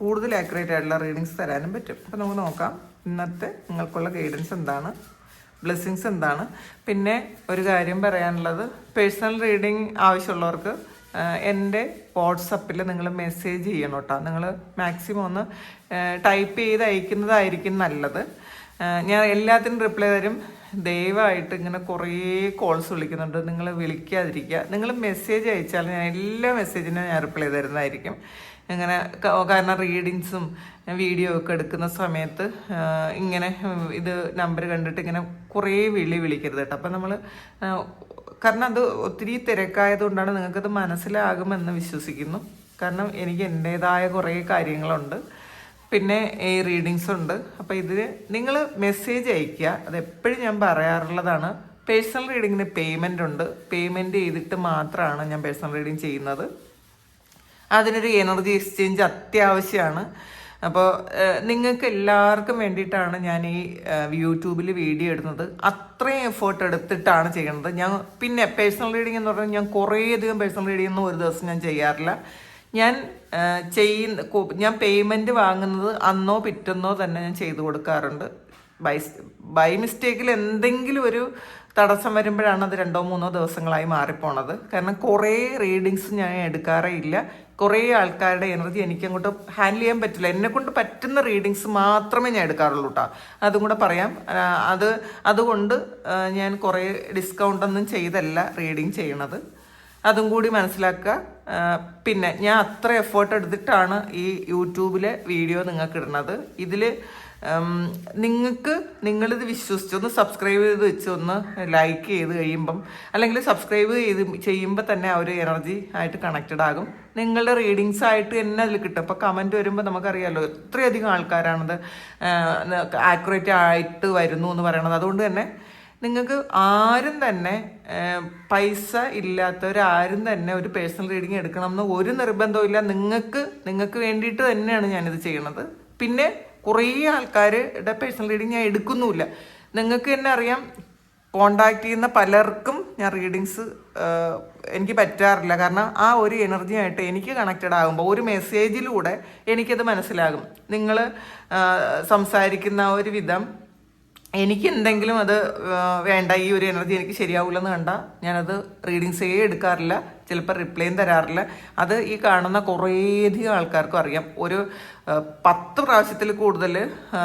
കൂടുതൽ ആക്യുറേറ്റ് ആയിട്ടുള്ള റീഡിങ്സ് തരാനും പറ്റും. അപ്പോൾ നമുക്ക് നോക്കാം. ഇന്നത്തെ നിങ്ങൾക്കുള്ള ഗൈഡൻസ് എന്താണ്? ബ്ലെസ്സിങ്സ് എന്താണ്? പിന്നെ ഒരു കാര്യം പറയാനുള്ളത്. പേഴ്സണൽ റീഡിങ് ആവശ്യമുള്ളവർക്ക് എന്റെ വാട്സപ്പിൽ നിങ്ങൾ മെസ്സേജ് ചെയ്യണം കേട്ടോ. നിങ്ങൾ മാക്സിമം ഒന്ന് ടൈപ്പ് ചെയ്ത് അയക്കുന്നതായിരിക്കും നല്ലത്. ഞാൻ എല്ലാത്തിനും റിപ്ലൈ തരും. ദയവായിട്ട് ഇങ്ങനെ കുറേ കോൾസ് വിളിക്കുന്നുണ്ട്. നിങ്ങൾ വിളിക്കാതിരിക്കുക. നിങ്ങൾ മെസ്സേജ് അയച്ചാൽ ഞാൻ എല്ലാ മെസ്സേജിനും ഞാൻ റിപ്ലൈ തരുന്നതായിരിക്കും. ഇങ്ങനെ കാരണം റീഡിങ്സും വീഡിയോ ഒക്കെ എടുക്കുന്ന സമയത്ത് ഇങ്ങനെ ഇത് നമ്പർ കണ്ടിട്ട് ഇങ്ങനെ കുറേ വിളി വിളിക്കരുത് കേട്ടോ. അപ്പം നമ്മൾ കാരണം അത് ഒത്തിരി തിരക്കായതുകൊണ്ടാണ് നിങ്ങൾക്കത് മനസ്സിലാകുമെന്ന് വിശ്വസിക്കുന്നു. കാരണം എനിക്ക് എന്റേതായ കുറേ കാര്യങ്ങളുണ്ട്. പിന്നെ ഈ റീഡിങ്സ് ഉണ്ട്. അപ്പോൾ ഇതിൽ നിങ്ങൾ മെസ്സേജ് അയയ്ക്കുക. അത് എപ്പോഴും ഞാൻ പറയാറുള്ളതാണ്. പേഴ്സണൽ റീഡിങ്ങിന് പേയ്മെന്റ് ഉണ്ട്. പേയ്മെന്റ് ചെയ്തിട്ട് മാത്രമാണ് ഞാൻ പേഴ്സണൽ റീഡിങ് ചെയ്യുന്നത്. അതിനൊരു എനർജി എക്സ്ചേഞ്ച് അത്യാവശ്യമാണ് അപ്പോൾ നിങ്ങൾക്ക് എല്ലാവർക്കും വേണ്ടിയിട്ടാണ് ഞാൻ ഈ യൂട്യൂബിൽ വീഡിയോ ഇടുന്നത്. അത്രയും എഫേർട്ട് എടുത്തിട്ടാണ് ചെയ്യുന്നത് ഞാൻ പിന്നെ പേഴ്സണൽ റീഡിംഗ് എന്ന് പറഞ്ഞാൽ ഞാൻ കുറേയധികം പേഴ്സണൽ റീഡിംഗ് ഒന്നും ഒരു ദിവസം ഞാൻ ചെയ്യാറില്ല. ഞാൻ ചെയ്യുന്ന ഞാൻ പേയ്മെന്റ് വാങ്ങുന്നത് അന്നോ പിറ്റെന്നോ തന്നെ ഞാൻ ചെയ്തു കൊടുക്കാറുണ്ട്. ബൈ ബൈ മിസ്റ്റേക്കിൽ എന്തെങ്കിലും ഒരു തടസ്സം വരുമ്പോഴാണ് അത് രണ്ടോ മൂന്നോ ദിവസങ്ങളായി മാറിപ്പോണത്. കാരണം കുറേ റീഡിങ്സ് ഞാൻ എടുക്കാറേ ഇല്ല. കുറേ ആൾക്കാരുടെ എനർജി എനിക്ക് അങ്ങോട്ട് ഹാൻഡിൽ ചെയ്യാൻ പറ്റില്ല. എന്നെ കൊണ്ട് പറ്റുന്ന റീഡിങ്സ് മാത്രമേ ഞാൻ എടുക്കാറുള്ളൂ കേട്ടോ അതും കൂടെ പറയാം. അത് അതുകൊണ്ട് ഞാൻ കുറേ ഡിസ്കൗണ്ട് ഒന്നും ചെയ്തല്ല റീഡിങ് ചെയ്യണത്. അതും കൂടി മനസ്സിലാക്കുക. പിന്നെ ഞാൻ അത്ര എഫേർട്ട് എടുത്തിട്ടാണ് ഈ യൂട്യൂബിലെ വീഡിയോ നിങ്ങൾക്ക് ഇടുന്നത്. ഇതിൽ നിങ്ങൾക്ക് നിങ്ങളിത് വിശ്വസിച്ച് ഒന്ന് സബ്സ്ക്രൈബ് ചെയ്ത് വെച്ച് ഒന്ന് ലൈക്ക് ചെയ്ത് കഴിയുമ്പം അല്ലെങ്കിൽ സബ്സ്ക്രൈബ് ചെയ്ത് ചെയ്യുമ്പോൾ തന്നെ ആ ഒരു എനർജി ആയിട്ട് കണക്റ്റഡ് ആകും. നിങ്ങളുടെ റീഡിങ്സ് ആയിട്ട് തന്നെ അതിൽ കിട്ടും. അപ്പോൾ കമന്റ് വരുമ്പോൾ നമുക്കറിയാമല്ലോ എത്രയധികം ആൾക്കാരാണത് ആക്യുറേറ്റ് ആയിട്ട് വരുന്നു എന്ന് പറയണത്. അതുകൊണ്ട് തന്നെ നിങ്ങൾക്ക് ആരും തന്നെ പൈസ ഇല്ലാത്തവരാരും തന്നെ ഒരു പേഴ്സണൽ റീഡിങ് എടുക്കണം എന്ന് ഒരു നിർബന്ധവും നിങ്ങൾക്ക് നിങ്ങൾക്ക് വേണ്ടിയിട്ട് തന്നെയാണ് ഞാനിത് ചെയ്യണത്. പിന്നെ കുറേ ആൾക്കാരുടെ പേഴ്സണൽ റീഡിങ് ഞാൻ എടുക്കുന്നുമില്ല. നിങ്ങൾക്ക് തന്നെ അറിയാം കോണ്ടാക്ട് ചെയ്യുന്ന പലർക്കും ഞാൻ റീഡിങ്സ് എനിക്ക് പറ്റാറില്ല. കാരണം ആ ഒരു എനർജി ആയിട്ട് എനിക്ക് കണക്റ്റഡ് ആകുമ്പോൾ ഒരു മെസ്സേജിലൂടെ എനിക്കത് മനസ്സിലാകും. നിങ്ങൾ സംസാരിക്കുന്ന ഒരു വിധം എനിക്ക് എന്തെങ്കിലും അത് വേണ്ട ഈ ഒരു എനർജി എനിക്ക് ശരിയാവില്ലെന്ന് കണ്ട ഞാനത് റീഡിങ്സേ എടുക്കാറില്ല. ചിലപ്പോൾ റിപ്ലൈയും തരാറില്ല. അത് ഈ കാണുന്ന കുറേയധികം ആൾക്കാർക്കും അറിയാം. ഒരു പത്ത് പ്രാവശ്യത്തിൽ കൂടുതൽ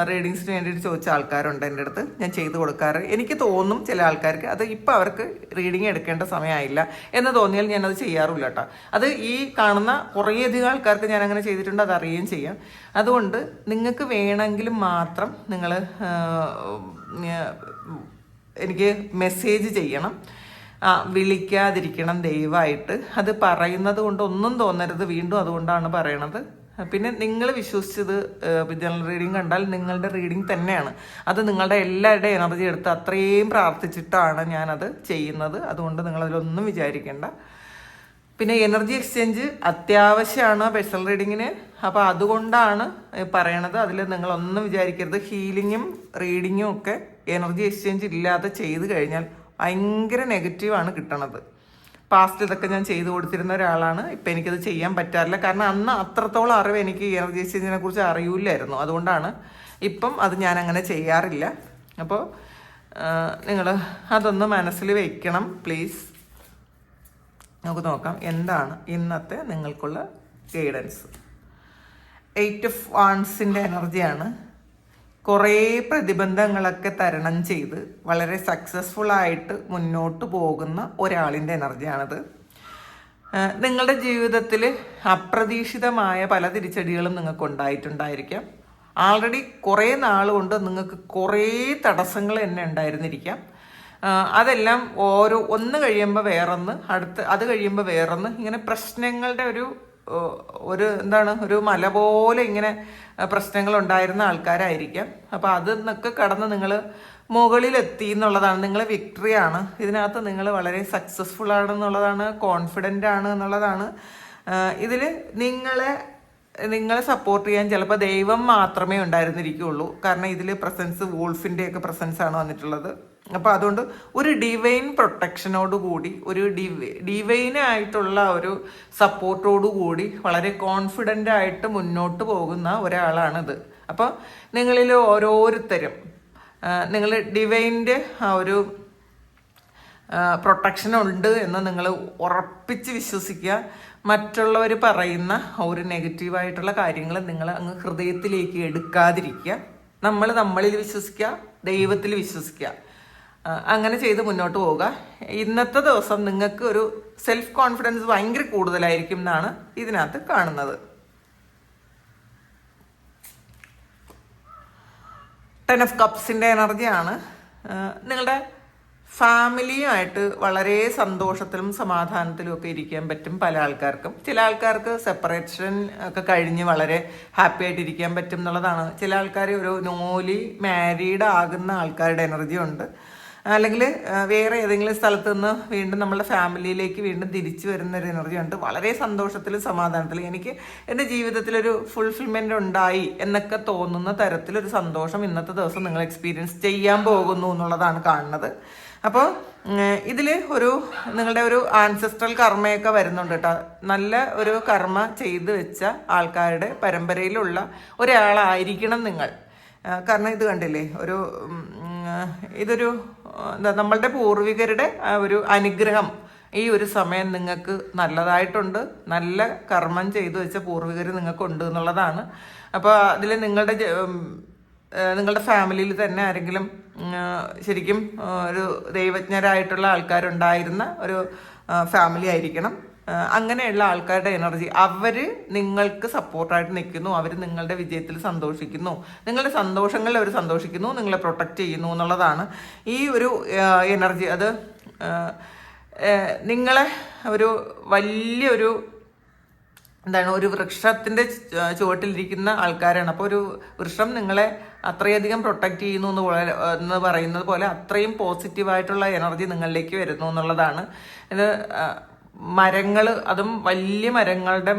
റീഡിങ്സിന് വേണ്ടിയിട്ട് ചോദിച്ച ആൾക്കാരുണ്ട് എന്റെ അടുത്ത്. ഞാൻ ചെയ്തു കൊടുക്കാറ്. എനിക്ക് തോന്നും ചില ആൾക്കാർക്ക് അത് ഇപ്പം അവർക്ക് റീഡിങ് എടുക്കേണ്ട സമയമായില്ല എന്ന് തോന്നിയാൽ ഞാനത് ചെയ്യാറില്ല കേട്ടോ അത് ഈ കാണുന്ന കുറേയധികം ആൾക്കാർക്ക് ഞാൻ അങ്ങനെ ചെയ്തിട്ടുണ്ട് അത് അറിയുകയും ചെയ്യാം. അതുകൊണ്ട് നിങ്ങൾക്ക് വേണമെങ്കിൽ മാത്രം നിങ്ങൾ എനിക്ക് മെസ്സേജ് ചെയ്യണം. വിളിക്കാതിരിക്കണം ദയവായിട്ട്. അത് പറയുന്നത് കൊണ്ട് ഒന്നും തോന്നരുത്. വീണ്ടും അതുകൊണ്ടാണ് പറയണത്. പിന്നെ നിങ്ങൾ വിശ്വസിച്ചത് ജനറൽ റീഡിങ് കണ്ടാൽ നിങ്ങളുടെ റീഡിങ് തന്നെയാണ്. അത് നിങ്ങളുടെ എല്ലാവരുടെ എനർജി എടുത്ത് അത്രയും പ്രാർത്ഥിച്ചിട്ടാണ് ഞാനത് ചെയ്യുന്നത്. അതുകൊണ്ട് നിങ്ങളതിലൊന്നും വിചാരിക്കേണ്ട. പിന്നെ എനർജി എക്സ്ചേഞ്ച് അത്യാവശ്യമാണ് പേഴ്സണൽ റീഡിങ്ങിന് അപ്പോൾ അതുകൊണ്ടാണ് പറയണത്. അതിൽ നിങ്ങളൊന്നും വിചാരിക്കരുത്. ഹീലിങ്ങും റീഡിങ്ങും ഒക്കെ എനർജി എക്സ്ചേഞ്ച് ഇല്ലാതെ ചെയ്ത് കഴിഞ്ഞാൽ ഭയങ്കര നെഗറ്റീവാണ് കിട്ടണത്. പാസ്റ്റ് ഇതൊക്കെ ഞാൻ ചെയ്തു കൊടുത്തിരുന്ന ഒരാളാണ്. ഇപ്പം എനിക്കത് ചെയ്യാൻ പറ്റാറില്ല. കാരണം അന്ന് അത്രത്തോളം അറിവ് എനിക്ക് എനർജി എക്സ്ചേഞ്ചിനെ കുറിച്ച് അറിയില്ലായിരുന്നു. അതുകൊണ്ടാണ് ഇപ്പം അത് ഞാൻ അങ്ങനെ ചെയ്യാറില്ല അപ്പോൾ നിങ്ങൾ അതൊന്ന് മനസ്സിൽ വയ്ക്കണം പ്ലീസ് നമുക്ക് നോക്കാം എന്താണ് ഇന്നത്തെ നിങ്ങൾക്കുള്ള ഗൈഡൻസ് എയ്റ്റ് ഓഫ് വാൺസിന്റെ എനർജിയാണ് കുറേ പ്രതിബന്ധങ്ങളൊക്കെ തരണം ചെയ്ത് വളരെ സക്സസ്ഫുൾ ആയിട്ട് മുന്നോട്ട് പോകുന്ന ഒരാളിന്റെ എനർജിയാണത്. നിങ്ങളുടെ ജീവിതത്തിൽ അപ്രതീക്ഷിതമായ പല തിരിച്ചടികളും നിങ്ങൾക്ക് ഉണ്ടായിട്ടുണ്ടായിരിക്കാം ആൾറെഡി കുറേ നാൾ കൊണ്ട് നിങ്ങൾക്ക് കുറേ തടസ്സങ്ങൾ തന്നെ ഉണ്ടായിരുന്നിരിക്കാം. അതെല്ലാം ഓരോ ഒന്ന് കഴിയുമ്പോൾ വേറൊന്ന് അടുത്ത് അത് കഴിയുമ്പോൾ വേറൊന്ന് ഇങ്ങനെ പ്രശ്നങ്ങളുടെ ഒരു ഒരു എന്താണ് ഒരു മല പോലെ ഇങ്ങനെ പ്രശ്നങ്ങൾ ഉണ്ടായിരുന്ന ആൾക്കാരായിരിക്കാം. അപ്പോൾ അതിന്നൊക്കെ കടന്ന് നിങ്ങൾ മുകളിലെത്തി എന്നുള്ളതാണ്. നിങ്ങൾ വിക്ടറി ആണ്. ഇതിനകത്ത് നിങ്ങൾ വളരെ സക്സസ്ഫുൾ ആണെന്നുള്ളതാണ് കോൺഫിഡന്റ് ആണ് എന്നുള്ളതാണ്. ഇതിൽ നിങ്ങളെ നിങ്ങളെ സപ്പോർട്ട് ചെയ്യാൻ ചിലപ്പോൾ ദൈവം മാത്രമേ ഉണ്ടായിരുന്നിരിക്കുകയുള്ളൂ കാരണം ഇതിൽ പ്രസൻസ് വോൾഫിന്റെ ഒക്കെ പ്രസൻസ് ആണ് വന്നിട്ടുള്ളത്. അപ്പോൾ അതുകൊണ്ട് ഒരു ഡിവൈൻ പ്രൊട്ടക്ഷനോട് കൂടി ഒരു ഡിവൈ ഡിവൈനായിട്ടുള്ള ഒരു സപ്പോർട്ടോടു കൂടി വളരെ കോൺഫിഡന്റ് ആയിട്ട് മുന്നോട്ട് പോകുന്ന ഒരാളാണിത്. അപ്പോൾ നിങ്ങളിൽ ഓരോരുത്തരും നിങ്ങൾ ഡിവൈന്റെ ആ ഒരു പ്രൊട്ടക്ഷൻ ഉണ്ട് എന്ന് നിങ്ങൾ ഉറപ്പിച്ച് വിശ്വസിക്കുക. മറ്റുള്ളവർ പറയുന്ന ഒരു നെഗറ്റീവായിട്ടുള്ള കാര്യങ്ങൾ നിങ്ങൾ അങ്ങ് ഹൃദയത്തിലേക്ക് എടുക്കാതിരിക്കുക. നമ്മൾ നമ്മളിൽ വിശ്വസിക്കുക ദൈവത്തിൽ വിശ്വസിക്കുക. അങ്ങനെ ചെയ്ത് മുന്നോട്ട് പോവുക. ഇന്നത്തെ ദിവസം നിങ്ങൾക്ക് ഒരു സെൽഫ് കോൺഫിഡൻസ് ഭയങ്കര കൂടുതലായിരിക്കും എന്നാണ് ഇതിനകത്ത് കാണുന്നത്. ടെൻ ഓഫ് കപ്സിന്റെ എനർജിയാണ് നിങ്ങളുടെ ഫാമിലിയുമായിട്ട് വളരെ സന്തോഷത്തിലും സമാധാനത്തിലും ഒക്കെ ഇരിക്കാൻ പറ്റും പല ആൾക്കാർക്കും. ചില ആൾക്കാർക്ക് സെപ്പറേഷൻ ഒക്കെ കഴിഞ്ഞ് വളരെ ഹാപ്പി ആയിട്ട് ഇരിക്കാൻ പറ്റും എന്നുള്ളതാണ്. ചില ആൾക്കാർ ഒരു നോലി മാരീഡ് ആകുന്ന ആൾക്കാരുടെ എനർജി ഉണ്ട്. അല്ലെങ്കിൽ വേറെ ഏതെങ്കിലും സ്ഥലത്ത് നിന്ന് വീണ്ടും നമ്മുടെ ഫാമിലിയിലേക്ക് വീണ്ടും തിരിച്ചു വരുന്ന ഒരു എനർജി ഉണ്ട്. വളരെ സന്തോഷത്തിലും സമാധാനത്തിലും എനിക്ക് എന്റെ ജീവിതത്തിലൊരു ഫുൾഫിൽമെന്റ് ഉണ്ടായി എന്നൊക്കെ തോന്നുന്ന തരത്തിലൊരു സന്തോഷം ഇന്നത്തെ ദിവസം നിങ്ങൾ എക്സ്പീരിയൻസ് ചെയ്യാൻ പോകുന്നു എന്നുള്ളതാണ് കാണുന്നത്. അപ്പോൾ ഇതിൽ ഒരു നിങ്ങളുടെ ഒരു ആൻസെസ്ട്രൽ കർമ്മയൊക്കെ വരുന്നുണ്ട് കേട്ടോ. നല്ല ഒരു കർമ്മ ചെയ്തു വെച്ച ആൾക്കാരുടെ പരമ്പരയിലുള്ള ഒരാളായിരിക്കണം നിങ്ങൾ. കാരണം ഇത് കണ്ടില്ലേ ഒരു ഇതൊരു എന്താ നമ്മളുടെ പൂർവികരുടെ ഒരു അനുഗ്രഹം ഈ ഒരു സമയം നിങ്ങൾക്ക് നല്ലതായിട്ടുണ്ട്. നല്ല കർമ്മം ചെയ്തു വെച്ച പൂർവികർ നിങ്ങൾക്കുണ്ട് എന്നുള്ളതാണ്. അപ്പോൾ അതിൽ നിങ്ങളുടെ നിങ്ങളുടെ ഫാമിലിയിൽ തന്നെ ആരെങ്കിലും ശരിക്കും ഒരു ദൈവജ്ഞരായിട്ടുള്ള ആൾക്കാരുണ്ടായിരുന്ന ഒരു ഫാമിലി ആയിരിക്കണം. അങ്ങനെയുള്ള ആൾക്കാരുടെ എനർജി. അവർ നിങ്ങൾക്ക് സപ്പോർട്ടായിട്ട് നിൽക്കുന്നു. അവർ നിങ്ങളുടെ വിജയത്തിൽ സന്തോഷിക്കുന്നു. നിങ്ങളുടെ സന്തോഷങ്ങളിൽ അവർ സന്തോഷിക്കുന്നു. നിങ്ങളെ പ്രൊട്ടക്റ്റ് ചെയ്യുന്നു എന്നുള്ളതാണ് ഈ ഒരു എനർജി. അത് നിങ്ങളെ ഒരു വലിയൊരു എന്താണ് ഒരു വൃക്ഷത്തിന്റെ ചുവട്ടിലിരിക്കുന്ന ആൾക്കാരാണ്. അപ്പോൾ ഒരു വൃക്ഷം നിങ്ങളെ അത്രയധികം പ്രൊട്ടക്റ്റ് ചെയ്യുന്നു എന്ന് പോലെ എന്ന് പറയുന്നത് പോലെ അത്രയും പോസിറ്റീവായിട്ടുള്ള എനർജി നിങ്ങളിലേക്ക് വരുന്നു എന്നുള്ളതാണ്. ഇത് മരങ്ങൾ അതും വലിയ മരങ്ങളുടെ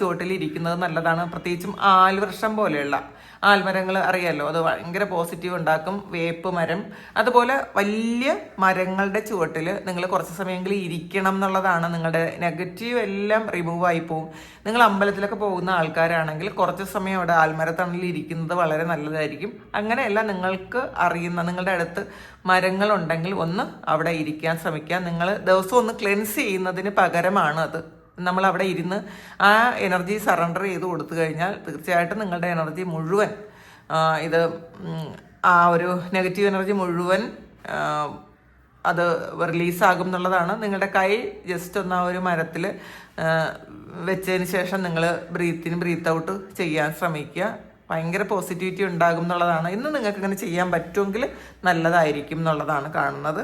ചുവട്ടിലിരിക്കുന്നത് നല്ലതാണ്. പ്രത്യേകിച്ചും ആൽവൃക്ഷം പോലെയുള്ള ആൽമരങ്ങൾ അറിയാലോ? അത് ഭയങ്കര പോസിറ്റീവ് ഉണ്ടാക്കും. വേപ്പ് മരം. അതുപോലെ വലിയ മരങ്ങളുടെ ചുവട്ടിൽ നിങ്ങൾ കുറച്ച് സമയമെങ്കിലും ഇരിക്കണം എന്നുള്ളതാണ് നിങ്ങളുടെ നെഗറ്റീവ് എല്ലാം റിമൂവ് ആയി പോകും നിങ്ങൾ അമ്പലത്തിലൊക്കെ പോകുന്ന ആൾക്കാരാണെങ്കിൽ കുറച്ച് സമയം അവിടെ ആൽമരത്തണലിൽ ഇരിക്കുന്നത് വളരെ നല്ലതായിരിക്കും. അങ്ങനെയല്ല നിങ്ങൾക്ക് അറിയുന്ന നിങ്ങളുടെ അടുത്ത് മരങ്ങളുണ്ടെങ്കിൽ ഒന്ന് അവിടെ ഇരിക്കാൻ ശ്രമിക്കുക. നിങ്ങൾ ദിവസം ഒന്ന് ക്ലെൻസ് ചെയ്യുന്നതിന് പകരമാണ് അത്. നമ്മൾ അവിടെ ഇരുന്ന് ആ എനർജി സറണ്ടർ ചെയ്ത് കൊടുത്തു കഴിഞ്ഞാൽ തീർച്ചയായിട്ടും നിങ്ങളുടെ എനർജി മുഴുവൻ ഇത് ആ ഒരു നെഗറ്റീവ് എനർജി മുഴുവൻ അത് റിലീസാകും എന്നുള്ളതാണ്. നിങ്ങളുടെ കൈ ജസ്റ്റ് ഒന്ന് ആ ഒരു മരത്തിൽ വെച്ചതിന് ശേഷം നിങ്ങൾ ബ്രീത്തിന് ബ്രീത്ത് ഔട്ട് ചെയ്യാൻ ശ്രമിക്കുക. ഭയങ്കര പോസിറ്റിവിറ്റി ഉണ്ടാകും എന്നുള്ളതാണ്. ഇന്ന് നിങ്ങൾക്ക് ഇങ്ങനെ ചെയ്യാൻ പറ്റുമെങ്കിൽ നല്ലതായിരിക്കും എന്നുള്ളതാണ് കാണുന്നത്.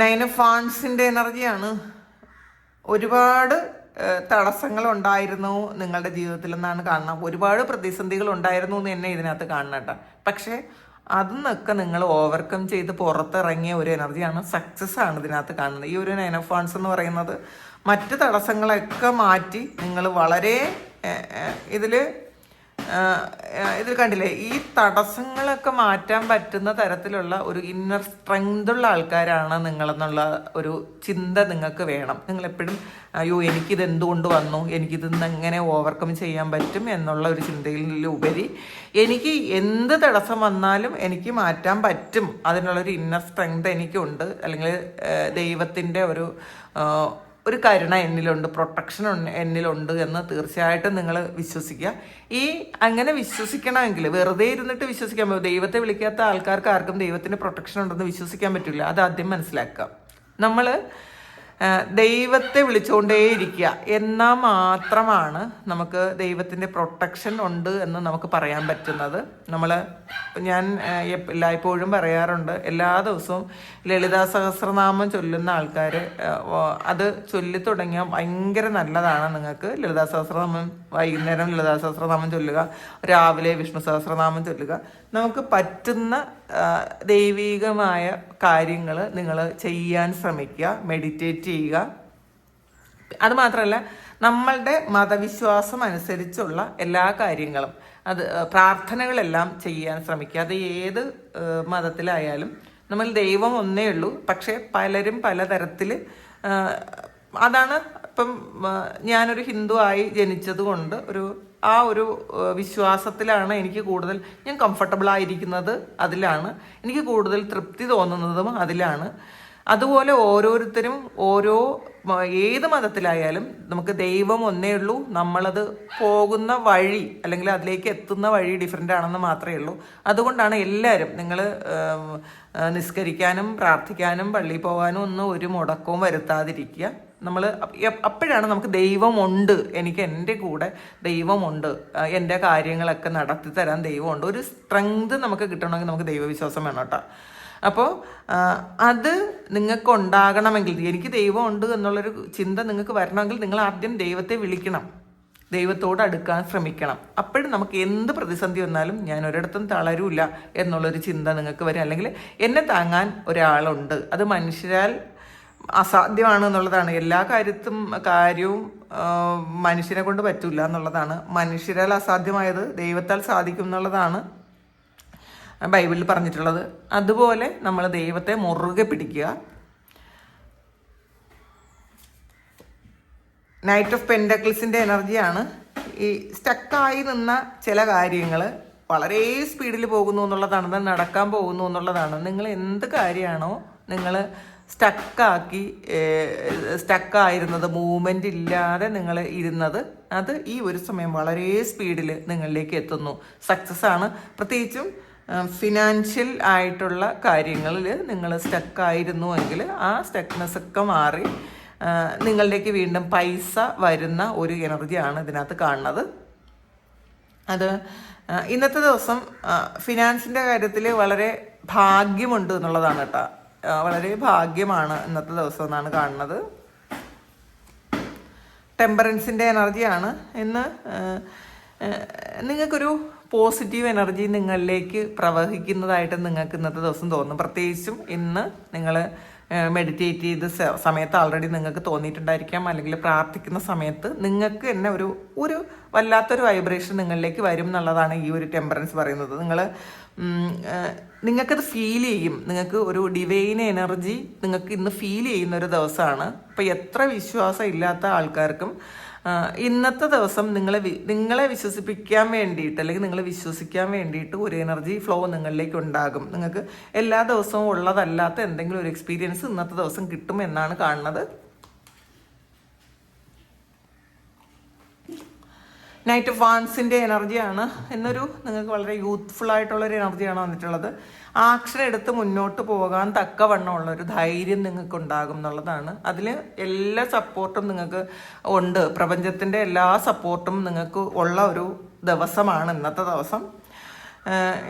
നൈൻ ഓഫ് ഫാൺസിന്റെ എനർജിയാണ്. ഒരുപാട് തടസ്സങ്ങൾ ഉണ്ടായിരുന്നു നിങ്ങളുടെ ജീവിതത്തിൽ എന്നാണ് കാണുന്നത്. ഒരുപാട് പ്രതിസന്ധികൾ ഉണ്ടായിരുന്നു എന്ന് തന്നെ ഇതിനകത്ത് കാണണം കേട്ടോ. പക്ഷേ അതിന്നൊക്കെ നിങ്ങൾ ഓവർകം ചെയ്ത് പുറത്തിറങ്ങിയ ഒരു എനർജിയാണ് സക്സസ് ആണ് ഇതിനകത്ത് കാണുന്നത്. ഈ ഒരു നൈൻ ഓഫ് ഫാൺസ് എന്ന് പറയുന്നത് മറ്റ് തടസ്സങ്ങളൊക്കെ മാറ്റി നിങ്ങൾ വളരെ ഇതിൽ ഇതിൽ കണ്ടില്ലേ? ഈ തടസ്സങ്ങളൊക്കെ മാറ്റാൻ പറ്റുന്ന തരത്തിലുള്ള ഒരു ഇന്നർ സ്ട്രെങ്ത് ഉള്ള ആൾക്കാരാണ് നിങ്ങളെന്നുള്ള ഒരു ചിന്ത നിങ്ങൾക്ക് വേണം. നിങ്ങൾ എപ്പോഴും അയ്യോ എനിക്കിത് എന്തുകൊണ്ട് വന്നു? എനിക്കിത് എങ്ങനെ ഓവർകം ചെയ്യാൻ പറ്റും? എന്നുള്ള ഒരു ചിന്തയിൽ ചിന്തയിലുപരി എനിക്ക് എന്ത് തടസ്സം വന്നാലും എനിക്ക് മാറ്റാൻ പറ്റും. അതിനുള്ളൊരു ഇന്നർ സ്ട്രെങ്ത് എനിക്കുണ്ട്. അല്ലെങ്കിൽ ദൈവത്തിന്റെ ഒരു ഒരു കരുണ എന്നിലുണ്ട് പ്രൊട്ടക്ഷൻ എന്നിലുണ്ട് എന്ന് തീർച്ചയായിട്ടും നിങ്ങൾ വിശ്വസിക്കുക. ഈ അങ്ങനെ വിശ്വസിക്കണമെങ്കിൽ വെറുതെ ഇരുന്നിട്ട് വിശ്വസിക്കാൻ പറ്റും. ദൈവത്തെ വിളിക്കാത്ത ആൾക്കാർക്ക് ആർക്കും ദൈവത്തിന്റെ പ്രൊട്ടക്ഷൻ ഉണ്ടെന്ന് വിശ്വസിക്കാൻ പറ്റില്ല. അത് ആദ്യം മനസ്സിലാക്കുക. നമ്മൾ ദൈവത്തെ വിളിച്ചുകൊണ്ടേയിരിക്കുക എന്നാൽ മാത്രമാണ് നമുക്ക് ദൈവത്തിന്റെ പ്രൊട്ടക്ഷൻ ഉണ്ട് എന്ന് നമുക്ക് പറയാൻ പറ്റുന്നത്. നമ്മൾ ഞാൻ എല്ലായ്പ്പോഴും പറയാറുണ്ട്. എല്ലാ ദിവസവും ലളിതാ സഹസ്രനാമം ചൊല്ലുന്ന ആൾക്കാർ അത് ചൊല്ലി തുടങ്ങിയാൽ ഭയങ്കര നല്ലതാണ് നിങ്ങൾക്ക്. ലളിതാ സഹസ്രനാമം വൈകുന്നേരം ലളിതാ സഹസ്രനാമം ചൊല്ലുക രാവിലെ വിഷ്ണു സഹസ്രനാമം ചൊല്ലുക. നമുക്ക് പറ്റുന്ന ദൈവികമായ കാര്യങ്ങൾ നിങ്ങൾ ചെയ്യാൻ ശ്രമിക്കുക മെഡിറ്റേറ്റ് ചെയ്യുക. അത് മാത്രമല്ല നമ്മളുടെ മതവിശ്വാസം അനുസരിച്ചുള്ള എല്ലാ കാര്യങ്ങളും അത് പ്രാർത്ഥനകളെല്ലാം ചെയ്യാൻ ശ്രമിക്കുക. അത് ഏത് മതത്തിലായാലും നമ്മൾ ദൈവം ഒന്നേ ഉള്ളൂ. പക്ഷേ പലരും പലതരത്തിൽ അതാണ് ഇപ്പം ഞാനൊരു ഹിന്ദു ആയി ജനിച്ചത് കൊണ്ട് ഒരു ആ ഒരു വിശ്വാസത്തിലാണ് എനിക്ക് കൂടുതൽ ഞാൻ കംഫർട്ടബിൾ ആയിരിക്കുന്നത് അതിലാണ്. എനിക്ക് കൂടുതൽ തൃപ്തി തോന്നുന്നതും അതിലാണ്. അതുപോലെ ഓരോരുത്തരും ഓരോ ഏത് മതത്തിലായാലും നമുക്ക് ദൈവം ഒന്നേ ഉള്ളൂ നമ്മളത് പോകുന്ന വഴി അല്ലെങ്കിൽ അതിലേക്ക് എത്തുന്ന വഴി ഡിഫറെന്റ് ആണെന്ന് മാത്രമേ ഉള്ളൂ. അതുകൊണ്ടാണ് എല്ലാവരും നിങ്ങൾ നിസ്കരിക്കാനും പ്രാർത്ഥിക്കാനും പള്ളി പോകാനും ഒന്നും ഒരു മുടക്കവും വരുത്താതിരിക്കുക. നമ്മൾ അപ്പോഴാണ് നമുക്ക് ദൈവമുണ്ട് എനിക്ക് എന്റെ കൂടെ ദൈവമുണ്ട് എന്റെ കാര്യങ്ങളൊക്കെ നടത്തി തരാൻ ദൈവമുണ്ട് ഒരു സ്ട്രെങ്ത് നമുക്ക് കിട്ടണമെങ്കിൽ നമുക്ക് ദൈവവിശ്വാസം വേണം കേട്ടോ. അപ്പോൾ അത് നിങ്ങൾക്ക് ഉണ്ടാകണമെങ്കിൽ എനിക്ക് ഉണ്ട് എന്നുള്ളൊരു ചിന്ത നിങ്ങൾക്ക് വരണമെങ്കിൽ നിങ്ങൾ ആദ്യം ദൈവത്തെ വിളിക്കണം. ദൈവത്തോട് അടുക്കാൻ ശ്രമിക്കണം. അപ്പോഴും നമുക്ക് എന്ത് പ്രതിസന്ധി വന്നാലും ഞാൻ ഒരിടത്തും തളരൂല എന്നുള്ളൊരു ചിന്ത നിങ്ങൾക്ക് വരും. അല്ലെങ്കിൽ എന്നെ താങ്ങാൻ ഒരാളുണ്ട്. അത് മനുഷ്യരാൽ അസാധ്യമാണ് എന്നുള്ളതാണ്. എല്ലാ കാര്യത്തും കാര്യവും മനുഷ്യനെ കൊണ്ട് പറ്റില്ല എന്നുള്ളതാണ്. മനുഷ്യരാൽ അസാധ്യമായത് ദൈവത്താൽ സാധിക്കും എന്നുള്ളതാണ്. ബൈബിളിൽ പറഞ്ഞിട്ടുള്ളത്. അതുപോലെ നമ്മൾ ദൈവത്തെ മുറുകെ പിടിക്കുക. നൈറ്റ് ഓഫ് പെൻഡക്കിൾസിന്റെ എനർജിയാണ് ഈ സ്റ്റക്കായി നിന്ന ചില കാര്യങ്ങൾ വളരെ സ്പീഡിൽ പോകുന്നു എന്നുള്ളതാണ് നടക്കാൻ പോകുന്നു എന്നുള്ളതാണ്. നിങ്ങൾ എന്ത് കാര്യമാണോ നിങ്ങൾ സ്റ്റക്കാക്കി സ്റ്റക്കായിരുന്നത് മൂവ്മെന്റ് ഇല്ലാതെ നിങ്ങൾ ഇരുന്നത് അത് ഈ ഒരു സമയം വളരെ സ്പീഡിൽ നിങ്ങളിലേക്ക് എത്തുന്നു. സക്സസ് ആണ്. പ്രത്യേകിച്ചും ഫിനാൻഷ്യൽ ആയിട്ടുള്ള കാര്യങ്ങളിൽ നിങ്ങൾ സ്റ്റക്കായിരുന്നുവെങ്കിൽ ആ സ്റ്റക്നെസ് ഒക്കെ മാറി നിങ്ങളിലേക്ക് വീണ്ടും പൈസ വരുന്ന ഒരു എനർജിയാണ് ഇതിനകത്ത് കാണുന്നത്. അത് ഇന്നത്തെ ദിവസം ഫിനാൻസിന്റെ കാര്യത്തിൽ വളരെ ഭാഗ്യമുണ്ട് എന്നുള്ളതാണ് കേട്ടോ. വളരെ ഭാഗ്യമാണ് ഇന്നത്തെ ദിവസം എന്നാണ് കാണുന്നത്. ടെമ്പറൻസിന്റെ എനർജിയാണ് ഇന്ന് നിങ്ങൾക്കൊരു പോസിറ്റീവ് എനർജി നിങ്ങളിലേക്ക് പ്രവഹിക്കുന്നതായിട്ട് നിങ്ങൾക്ക് ഇന്നത്തെ ദിവസം തോന്നും. പ്രത്യേകിച്ചും ഇന്ന് നിങ്ങൾ മെഡിറ്റേറ്റ് ചെയ്ത് സമയത്ത് ആൾറെഡി നിങ്ങൾക്ക് തോന്നിയിട്ടുണ്ടായിരിക്കാം. അല്ലെങ്കിൽ പ്രാർത്ഥിക്കുന്ന സമയത്ത് നിങ്ങൾക്ക് തന്നെ ഒരു ഒരു വല്ലാത്തൊരു വൈബ്രേഷൻ നിങ്ങളിലേക്ക് വരും എന്നുള്ളതാണ് ഈ ഒരു ടെമ്പറൻസ് പറയുന്നത്. നിങ്ങൾ നിങ്ങൾക്കത് ഫീൽ ചെയ്യും. നിങ്ങൾക്ക് ഒരു ഡിവൈൻ എനർജി നിങ്ങൾക്ക് ഇന്ന് ഫീൽ ചെയ്യുന്ന ഒരു ദിവസമാണ്. അപ്പോൾ എത്ര വിശ്വാസം ഇല്ലാത്ത ആൾക്കാർക്കും ഇന്നത്തെ ദിവസം നിങ്ങളെ നിങ്ങളെ വിശ്വസിപ്പിക്കാൻ വേണ്ടിയിട്ട് അല്ലെങ്കിൽ നിങ്ങൾ വിശ്വസിക്കാൻ വേണ്ടിയിട്ട് ഒരു എനർജി ഫ്ലോ നിങ്ങളിലേക്ക് ഉണ്ടാകും. നിങ്ങൾക്ക് എല്ലാ ദിവസവും ഉള്ളതല്ലാത്ത എന്തെങ്കിലും ഒരു എക്സ്പീരിയൻസ് ഇന്നത്തെ ദിവസം കിട്ടും എന്നാണ് കാണുന്നത്. നൈറ്റ് ഓഫ് വാൺസിന്റെ എനർജിയാണ്. എന്നൊരു നിങ്ങൾക്ക് വളരെ യൂത്ത്ഫുൾ ആയിട്ടുള്ള ഒരു എനർജിയാണ് വന്നിട്ടുള്ളത്. ആക്ഷൻ എടുത്ത് മുന്നോട്ട് പോകാൻ തക്കവണ്ണമുള്ള ഒരു ധൈര്യം നിങ്ങൾക്ക് ഉണ്ടാകും എന്നുള്ളതാണ്. അതിൽ എല്ലാ സപ്പോർട്ടും നിങ്ങൾക്ക് ഉണ്ട്. പ്രപഞ്ചത്തിന്റെ എല്ലാ സപ്പോർട്ടും നിങ്ങൾക്ക് ഉള്ള ഒരു ദിവസമാണ് ഇന്നത്തെ ദിവസം.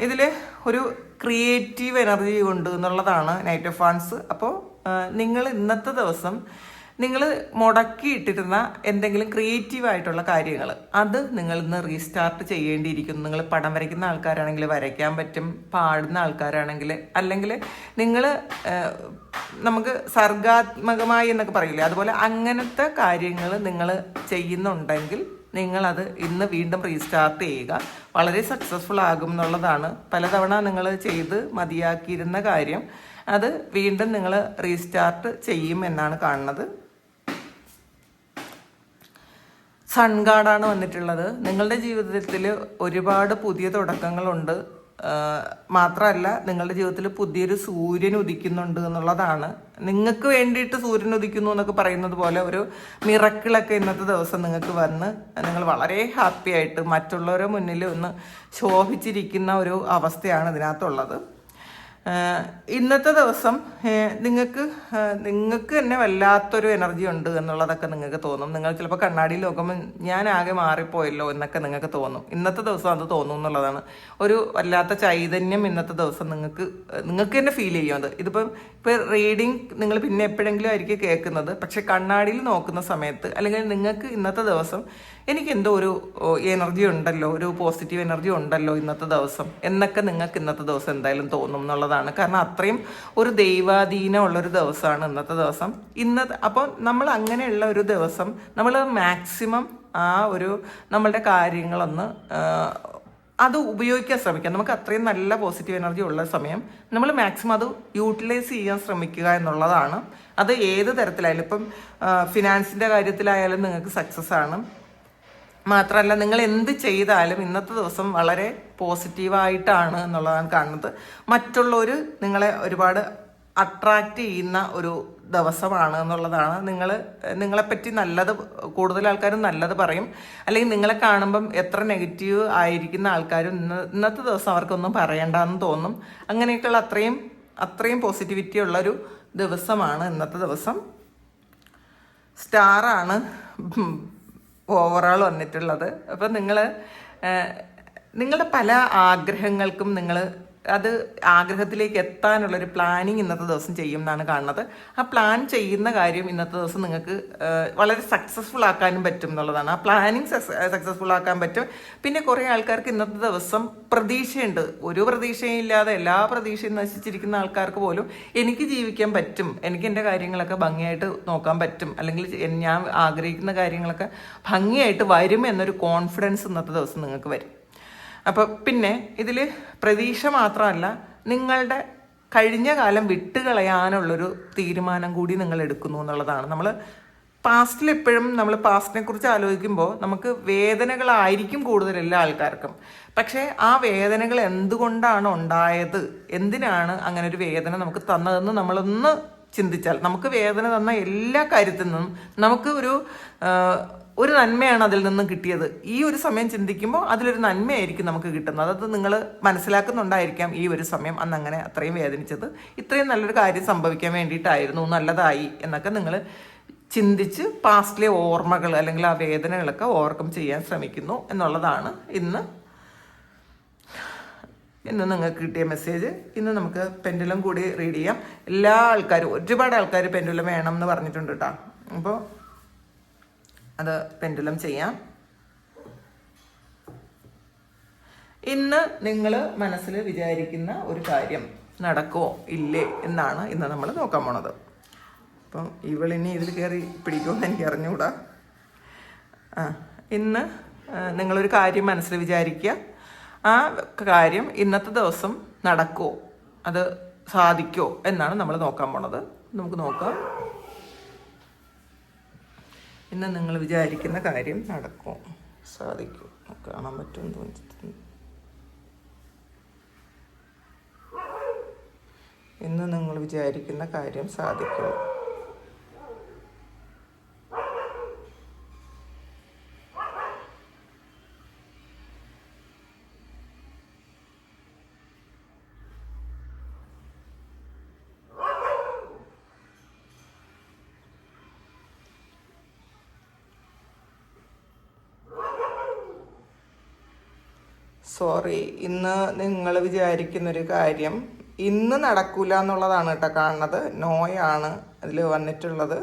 ഇതിൽ ഒരു ക്രിയേറ്റീവ് എനർജി ഉണ്ട് എന്നുള്ളതാണ് നൈറ്റ് ഓഫ് ഫാൻസ് അപ്പോൾ നിങ്ങൾ ഇന്നത്തെ ദിവസം നിങ്ങൾ മുടക്കിയിട്ടിരുന്ന എന്തെങ്കിലും ക്രിയേറ്റീവ് ആയിട്ടുള്ള കാര്യങ്ങൾ അത് നിങ്ങൾ ഇന്ന് റീസ്റ്റാർട്ട് ചെയ്യേണ്ടിയിരിക്കുന്നു. നിങ്ങൾ പടം വരയ്ക്കുന്ന ആൾക്കാരാണെങ്കിൽ വരയ്ക്കാൻ പറ്റും പാടുന്ന ആൾക്കാരാണെങ്കിൽ അല്ലെങ്കിൽ നിങ്ങൾ നമുക്ക് സർഗാത്മകമായി എന്നൊക്കെ പറയില്ലേ? അതുപോലെ അങ്ങനത്തെ കാര്യങ്ങൾ നിങ്ങൾ ചെയ്യുന്നുണ്ടെങ്കിൽ നിങ്ങളത് ഇന്ന് വീണ്ടും റീസ്റ്റാർട്ട് ചെയ്യുക. വളരെ സക്സസ്ഫുൾ ആകും എന്നുള്ളതാണ്. പലതവണ നിങ്ങൾ ചെയ്ത് മതിയാക്കിയിരുന്ന കാര്യം. അത് വീണ്ടും നിങ്ങൾ റീസ്റ്റാർട്ട് ചെയ്യും എന്നാണ് കാണുന്നത്. സൺ ഗാർഡാണ് വന്നിട്ടുള്ളത്. നിങ്ങളുടെ ജീവിതത്തിൽ ഒരുപാട് പുതിയ തുടക്കങ്ങളുണ്ട്. മാത്രമല്ല നിങ്ങളുടെ ജീവിതത്തിൽ പുതിയൊരു സൂര്യൻ ഉദിക്കുന്നുണ്ട് എന്നുള്ളതാണ്. നിങ്ങൾക്ക് വേണ്ടിയിട്ട് സൂര്യൻ ഉദിക്കുന്നു എന്നൊക്കെ പറയുന്നത് പോലെ ഒരു മിറക്കിളൊക്കെ ഇന്നത്തെ ദിവസം നിങ്ങൾക്ക് വന്ന് നിങ്ങൾ വളരെ ഹാപ്പി ആയിട്ട് മറ്റുള്ളവരുടെ മുന്നിൽ ഒന്ന് ശോഭിച്ചിരിക്കുന്ന ഒരു അവസ്ഥയാണ് ഇതിനകത്തുള്ളത്. ഇന്നത്തെ ദിവസം നിങ്ങൾക്ക് നിങ്ങൾക്ക് തന്നെ വല്ലാത്തൊരു എനർജി ഉണ്ട് എന്നുള്ളതൊക്കെ നിങ്ങൾക്ക് തോന്നും. നിങ്ങൾ ചിലപ്പോൾ കണ്ണാടിയിൽ നോക്കുമ്പോൾ ഞാൻ ആകെ മാറിപ്പോയല്ലോ എന്നൊക്കെ നിങ്ങൾക്ക് തോന്നും. ഇന്നത്തെ ദിവസം അത് തോന്നും എന്നുള്ളതാണ്. ഒരു വല്ലാത്ത ചൈതന്യം ഇന്നത്തെ ദിവസം നിങ്ങൾക്ക് നിങ്ങൾക്ക് തന്നെ ഫീൽ ചെയ്യും അത്. ഇതിപ്പം ഇപ്പോൾ റീഡിങ് നിങ്ങൾ പിന്നെ എപ്പോഴെങ്കിലും ആയിരിക്കും കേൾക്കുന്നത്. പക്ഷെ കണ്ണാടിയിൽ നോക്കുന്ന സമയത്ത് അല്ലെങ്കിൽ നിങ്ങൾക്ക് ഇന്നത്തെ ദിവസം എനിക്ക് എന്തോ ഒരു എനർജി ഉണ്ടല്ലോ ഒരു പോസിറ്റീവ് എനർജി ഉണ്ടല്ലോ ഇന്നത്തെ ദിവസം എന്നൊക്കെ നിങ്ങൾക്ക് ഇന്നത്തെ ദിവസം എന്തായാലും തോന്നും എന്നുള്ളതാണ് കാരണം അത്രയും ഒരു ദൈവാധീനം ഉള്ളൊരു ദിവസമാണ് ഇന്നത്തെ ദിവസം. ഇന്നത്തെ അപ്പോൾ നമ്മൾ അങ്ങനെയുള്ള ഒരു ദിവസം നമ്മൾ മാക്സിമം ആ ഒരു നമ്മളുടെ കാര്യങ്ങളൊന്ന് അത് ഉപയോഗിക്കാൻ ശ്രമിക്കാം. നമുക്ക് അത്രയും നല്ല പോസിറ്റീവ് എനർജി ഉള്ള സമയം നമ്മൾ മാക്സിമം അത് യൂട്ടിലൈസ് ചെയ്യാൻ ശ്രമിക്കുക എന്നുള്ളതാണ്. അത് ഏത് തരത്തിലായാലും ഇപ്പം ഫിനാൻസിന്റെ കാര്യത്തിലായാലും നിങ്ങൾക്ക് സക്സസ് ആണ്. മാത്രമല്ല നിങ്ങൾ എന്ത് ചെയ്താലും ഇന്നത്തെ ദിവസം വളരെ പോസിറ്റീവായിട്ടാണ് എന്നുള്ളതാണ് കാണുന്നത്. മറ്റുള്ളവർ നിങ്ങളെ ഒരുപാട് അട്രാക്റ്റ് ചെയ്യുന്ന ഒരു ദിവസമാണ് എന്നുള്ളതാണ്. നിങ്ങൾ നിങ്ങളെപ്പറ്റി നല്ലത് കൂടുതൽ ആൾക്കാരും നല്ലത് പറയും. അല്ലെങ്കിൽ നിങ്ങളെ കാണുമ്പം എത്ര നെഗറ്റീവ് ആയിരിക്കുന്ന ആൾക്കാരും ഇന്ന് ഇന്നത്തെ ദിവസം അവർക്കൊന്നും പറയണ്ടെന്ന് തോന്നും. അങ്ങനെയൊക്കെയുള്ള അത്രയും അത്രയും പോസിറ്റിവിറ്റി ഉള്ളൊരു ദിവസമാണ് ഇന്നത്തെ ദിവസം. സ്റ്റാറാണ്. ഓവറോൾ വന്നിട്ടുള്ളത്. അപ്പം നിങ്ങൾ നിങ്ങളുടെ പല ആഗ്രഹങ്ങൾക്കും നിങ്ങൾ അത് ആഗ്രഹത്തിലേക്ക് എത്താനുള്ളൊരു പ്ലാനിങ് ഇന്നത്തെ ദിവസം ചെയ്യും എന്നാണ് കാണുന്നത്. ആ പ്ലാൻ ചെയ്യുന്ന കാര്യം ഇന്നത്തെ ദിവസം നിങ്ങൾക്ക് വളരെ സക്സസ്ഫുൾ ആക്കാനും പറ്റും എന്നുള്ളതാണ്. ആ പ്ലാനിങ് സക്സസ്ഫുൾ ആക്കാൻ പറ്റും. പിന്നെ കുറേ ആൾക്കാർക്ക് ഇന്നത്തെ ദിവസം പ്രതീക്ഷയുണ്ട്. ഒരു പ്രതീക്ഷയും ഇല്ലാതെ എല്ലാ പ്രതീക്ഷയും നശിച്ചിരിക്കുന്ന ആൾക്കാർക്ക് പോലും എനിക്ക് ജീവിക്കാൻ പറ്റും. എനിക്ക് എന്റെ കാര്യങ്ങളൊക്കെ ഭംഗിയായിട്ട് നോക്കാൻ പറ്റും. അല്ലെങ്കിൽ ഞാൻ ആഗ്രഹിക്കുന്ന കാര്യങ്ങളൊക്കെ ഭംഗിയായിട്ട് വരും എന്നൊരു കോൺഫിഡൻസ് ഇന്നത്തെ ദിവസം നിങ്ങൾക്ക് വരും. അപ്പോൾ പിന്നെ ഇതിൽ പ്രതീക്ഷ മാത്രമല്ല നിങ്ങളുടെ കഴിഞ്ഞ കാലം വിട്ടുകളയാനുള്ളൊരു തീരുമാനം കൂടി നിങ്ങൾ എടുക്കുന്നു എന്നുള്ളതാണ് നമ്മൾ പാസ്റ്റിൽ എപ്പോഴും നമ്മൾ പാസ്റ്റിനെ കുറിച്ച് ആലോചിക്കുമ്പോൾ നമുക്ക് വേദനകളായിരിക്കും കൂടുതൽ എല്ലാ ആൾക്കാർക്കും. പക്ഷേ ആ വേദനകൾ എന്തുകൊണ്ടാണ് ഉണ്ടായത്? എന്തിനാണ് അങ്ങനെ ഒരു വേദന നമുക്ക് തന്നതെന്ന് നമ്മളൊന്ന് ചിന്തിച്ചാൽ നമുക്ക് വേദന തന്ന എല്ലാ കാര്യത്തിൽ നിന്നും നമുക്ക് ഒരു ഒരു നന്മയാണ് അതിൽ നിന്ന് കിട്ടിയത്. ഈ ഒരു സമയം ചിന്തിക്കുമ്പോൾ അതിലൊരു നന്മയായിരിക്കും നമുക്ക് കിട്ടുന്നത്. അത് നിങ്ങൾ മനസ്സിലാക്കുന്നുണ്ടായിരിക്കാം ഈ ഒരു സമയം അന്ന് അങ്ങനെ അത്രയും വേദനിച്ചത്. ഇത്രയും നല്ലൊരു കാര്യം സംഭവിക്കാൻ വേണ്ടിയിട്ടായിരുന്നു നല്ലതായി എന്നൊക്കെ നിങ്ങൾ ചിന്തിച്ച് പാസ്റ്റിലെ ഓർമ്മകൾ അല്ലെങ്കിൽ ആ വേദനകളൊക്കെ ഓവർകം ചെയ്യാൻ ശ്രമിക്കുന്നു എന്നുള്ളതാണ് ഇന്ന്. ഇന്ന് നിങ്ങൾക്ക് കിട്ടിയ മെസ്സേജ്. ഇന്ന് നമുക്ക് പെൻഡുലം കൂടി റീഡ് ചെയ്യാം. എല്ലാ ആൾക്കാരും ഒരുപാട് ആൾക്കാർ പെൻഡുലം വേണം എന്ന് പറഞ്ഞിട്ടുണ്ട് കേട്ടോ അപ്പോൾ അത് പെൻഡുലം ചെയ്യാം. ഇന്ന് നിങ്ങൾ മനസ്സിൽ വിചാരിക്കുന്ന ഒരു കാര്യം നടക്കുമോ ഇല്ലേ? എന്നാണ് ഇന്ന് നമ്മൾ നോക്കാൻ പോണത്. അപ്പം ഇവളിനി ഇതിൽ കയറി പിടിക്കുമെന്ന് എനിക്ക് അറിഞ്ഞുകൂടാ. ആ ഇന്ന് നിങ്ങളൊരു കാര്യം മനസ്സിൽ വിചാരിക്കുക ആ കാര്യം ഇന്നത്തെ ദിവസം നടക്കുമോ അത് സാധിക്കുമോ എന്നാണ് നമ്മൾ നോക്കാൻ പോണത്. നമുക്ക് നോക്കാം. ഇന്ന് നിങ്ങൾ വിചാരിക്കുന്ന കാര്യം നടക്കും. സാധിക്കും. കാണാൻ പറ്റും തോന്നിച്ചിട്ടുണ്ട് ഇന്ന് നിങ്ങൾ വിചാരിക്കുന്ന കാര്യം സാധിക്കുമോ സോറി ഇന്ന് നിങ്ങൾ വിചാരിക്കുന്നൊരു കാര്യം. ഇന്ന് നടക്കൂല എന്നുള്ളതാണ് കേട്ടോ കാണുന്നത്. നോയാണ് അതിൽ വന്നിട്ടുള്ളത്.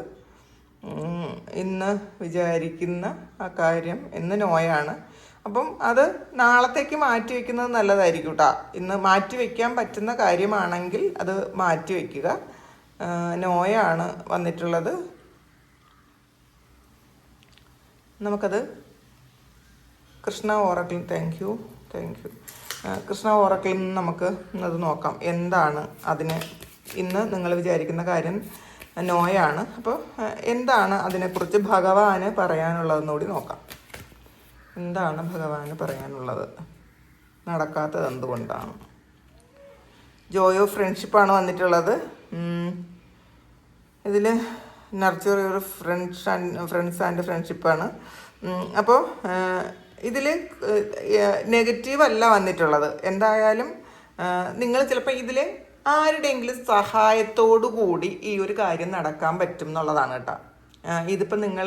ഇന്ന് വിചാരിക്കുന്ന ആ കാര്യം ഇന്ന് നോയാണ്. അപ്പം അത് നാളത്തേക്ക് മാറ്റി വയ്ക്കുന്നത് നല്ലതായിരിക്കും കേട്ടോ. ഇന്ന് മാറ്റി വയ്ക്കാൻ പറ്റുന്ന കാര്യമാണെങ്കിൽ അത് മാറ്റി വയ്ക്കുക. നോയാണ് വന്നിട്ടുള്ളത്. നമുക്കത് Krishna oracle thank you thank you Krishna ഓറക്കിൽ നിന്ന് നമുക്ക് അത് നോക്കാം. എന്താണ് അതിന് ഇന്ന് നിങ്ങൾ വിചാരിക്കുന്ന കാര്യം? നോയാണ് അപ്പോൾ എന്താണ് അതിനെക്കുറിച്ച് ഭഗവാന് പറയാനുള്ളതെന്ന് കൂടി നോക്കാം. എന്താണ് ഭഗവാന് പറയാനുള്ളത്? നടക്കാത്തത് എന്തുകൊണ്ടാണ്? ജോയോ ഫ്രണ്ട്ഷിപ്പാണ് വന്നിട്ടുള്ളത്. ഇതിൽ nurture your friends and friends and ഫ്രണ്ട്ഷിപ്പാണ് അപ്പോൾ ഇതിൽ നെഗറ്റീവ് അല്ല വന്നിട്ടുള്ളത്. എന്തായാലും നിങ്ങൾ ചിലപ്പോൾ ഇതിൽ ആരുടെയെങ്കിലും സഹായത്തോടു കൂടി ഈ ഒരു കാര്യം നടക്കാൻ പറ്റും എന്നുള്ളതാണ് കേട്ടോ. ഇതിപ്പോൾ നിങ്ങൾ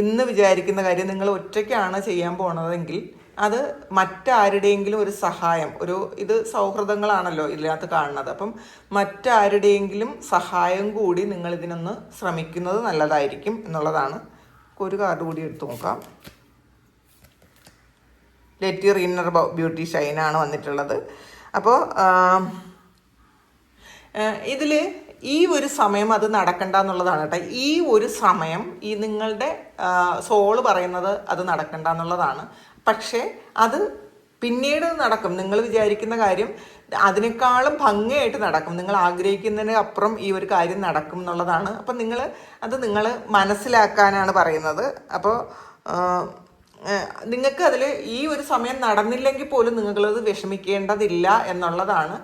ഇന്ന് വിചാരിക്കുന്ന കാര്യം നിങ്ങൾ ഒറ്റയ്ക്കാണ് ചെയ്യാൻ പോണതെങ്കിൽ അത് മറ്റാരുടെയെങ്കിലും ഒരു സഹായം ഒരു ഇത് സൗഹൃദങ്ങളാണല്ലോ ഇതിനകത്ത് കാണുന്നത്. അപ്പം മറ്റാരുടെയെങ്കിലും സഹായം കൂടി നിങ്ങൾ ഇതിനൊന്ന് ശ്രമിക്കുന്നത് നല്ലതായിരിക്കും എന്നുള്ളതാണ്. ഒരു കാർഡ് കൂടി എടുത്തു നോക്കാം. ലെറ്റ് ഇന്നർ ബ്യൂട്ടി ഷൈനാണ് വന്നിട്ടുള്ളത്. അപ്പോൾ ഇതിൽ ഈ ഒരു സമയം അത് നടക്കണ്ട എന്നുള്ളതാണ് കേട്ടോ. ഈ ഒരു സമയം ഈ നിങ്ങളുടെ സോൾ പറയുന്നത് അത് നടക്കണ്ട എന്നുള്ളതാണ്. പക്ഷേ അത് പിന്നീട് നടക്കും. നിങ്ങൾ വിചാരിക്കുന്ന കാര്യം അതിനേക്കാളും ഭംഗിയായിട്ട് നടക്കും. നിങ്ങൾ ആഗ്രഹിക്കുന്നതിന് അപ്പുറം ഈ ഒരു കാര്യം നടക്കും എന്നുള്ളതാണ്. അപ്പം നിങ്ങൾ അത് നിങ്ങൾ മനസ്സിലാക്കാനാണ് പറയുന്നത്. അപ്പോൾ നിങ്ങൾക്ക് അതിൽ ഈ ഒരു സമയം നടന്നില്ലെങ്കിൽ പോലും നിങ്ങളത് വിഷമിക്കേണ്ടതില്ല എന്നുള്ളതാണ്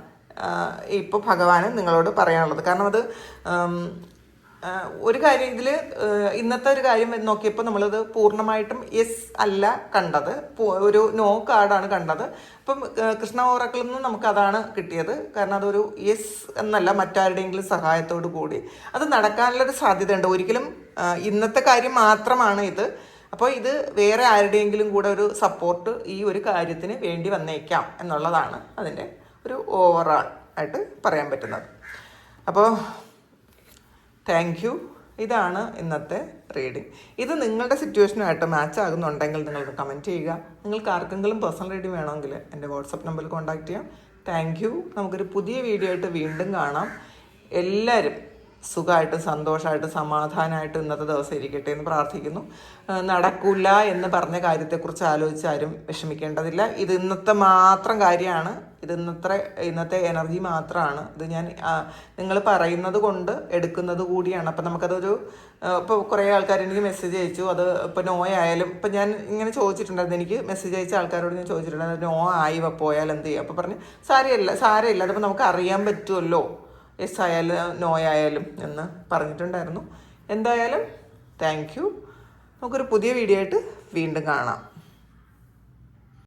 ഇപ്പോൾ ഭഗവാന് നിങ്ങളോട് പറയാനുള്ളത്. കാരണം അത് ഒരു കാര്യം ഇതിൽ ഇന്നത്തെ ഒരു കാര്യം നോക്കിയപ്പോൾ നമ്മളത് പൂർണമായിട്ടും യെസ് അല്ല കണ്ടത്. ഒരു നോ കാർഡാണ് കണ്ടത്. അപ്പം കൃഷ്ണ ഓറക്കിൽ നിന്ന് നമുക്ക് അതാണ് കിട്ടിയത്. കാരണം അതൊരു യെസ് എന്നല്ല മറ്റാരുടെയെങ്കിലും സഹായത്തോടു കൂടി. അത് നടക്കാനുള്ളൊരു സാധ്യതയുണ്ട്. ഒരിക്കലും ഇന്നത്തെ കാര്യം മാത്രമാണ് ഇത്. അപ്പോൾ ഇത് വേറെ ആരുടെയെങ്കിലും കൂടെ ഒരു സപ്പോർട്ട് ഈ ഒരു കാര്യത്തിന് വേണ്ടി വന്നേക്കാം എന്നുള്ളതാണ് അതിന്റെ ഒരു ഓവറാൾ ആയിട്ട് പറയാൻ പറ്റുന്നത്. അപ്പോൾ താങ്ക് യു ഇതാണ് ഇന്നത്തെ റീഡിംഗ് ഇത് നിങ്ങളുടെ സിറ്റുവേഷനുമായിട്ട് മാച്ച് ആകുന്നുണ്ടെങ്കിൽ നിങ്ങൾക്ക് കമന്റ് ചെയ്യുക. നിങ്ങൾക്ക് ആർക്കെങ്കിലും പേഴ്സണൽ റീഡിംഗ് വേണമെങ്കിൽ എന്റെ വാട്സപ്പ് നമ്പറിൽ കോൺടാക്ട് ചെയ്യാം. താങ്ക് യു നമുക്കൊരു പുതിയ വീഡിയോ ആയിട്ട് വീണ്ടും കാണാം. എല്ലാവരും സുഖമായിട്ട് സന്തോഷമായിട്ട് സമാധാനമായിട്ട് ഇന്നത്തെ ദിവസം ഇരിക്കട്ടെ എന്ന് പ്രാർത്ഥിക്കുന്നു. നടക്കില്ല എന്ന് പറഞ്ഞ കാര്യത്തെക്കുറിച്ച് ആലോചിച്ചാരും വിഷമിക്കേണ്ടതില്ല. ഇത് ഇന്നത്തെ മാത്രം കാര്യമാണ്. ഇത് ഇന്നത്തെ ഇന്നത്തെ എനർജി മാത്രമാണ്. ഇത് ഞാൻ നിങ്ങൾ പറയുന്നത് കൊണ്ട് എടുക്കുന്നത് കൂടിയാണ്. അപ്പം നമുക്കതൊരു ഇപ്പോൾ കുറേ ആൾക്കാർ എനിക്ക് മെസ്സേജ് അയച്ചു. അത് ഇപ്പോൾ നോ ആയാലും ഇപ്പം ഞാൻ ഇങ്ങനെ ചോദിച്ചിട്ടുണ്ടായിരുന്നു. എനിക്ക് മെസ്സേജ് അയച്ച ആൾക്കാരോട് ഞാൻ ചോദിച്ചിട്ടുണ്ടായിരുന്നു. നോ ആയി പോയാൽ എന്ത് ചെയ്യും? അപ്പോൾ പറഞ്ഞ് സാരമില്ല സാരമില്ല. അതിപ്പോൾ നമുക്ക് അറിയാൻ പറ്റുമല്ലോ എസ് ആയാലും നോ ആയാലും എന്ന് പറഞ്ഞിട്ടുണ്ടായിരുന്നു. എന്തായാലും താങ്ക് യു നമുക്കൊരു പുതിയ വീഡിയോ ആയിട്ട് വീണ്ടും കാണാം.